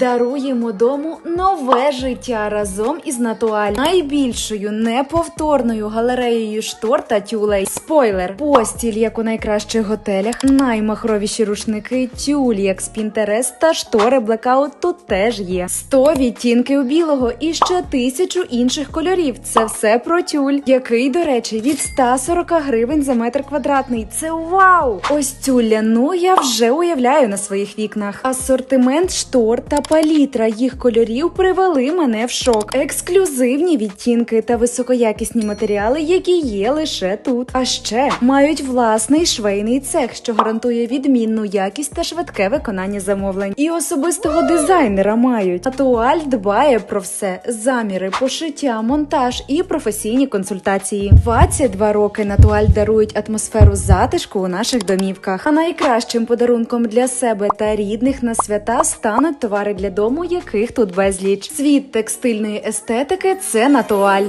Даруємо дому нове життя разом із Натуаль, найбільшою неповторною галереєю штор та тюлей. Спойлер, постіль, як у найкращих готелях, наймахровіші рушники, тюль, як з Пінтерест та штори блекаут тут теж є. 100 відтінків білого і ще тисячу інших кольорів. Це все про тюль, який, до речі, від 140 гривень за метр квадратний. Це вау! Ось цю ляну я вже уявляю на своїх вікнах. Асортимент штор та палітра їх кольорів привели мене в шок. Ексклюзивні відтінки та високоякісні матеріали, які є лише тут. А ще мають власний швейний цех, що гарантує відмінну якість та швидке виконання замовлень. І особистого дизайнера мають. Атуаль дбає про все: заміри, пошиття, монтаж і професійні консультації. 22 роки Натуаль дарують атмосферу затишку у наших домівках. А найкращим подарунком для себе та рідних на свята стануть товари для дому, яких тут безліч. Світ текстильної естетики це Натуаль.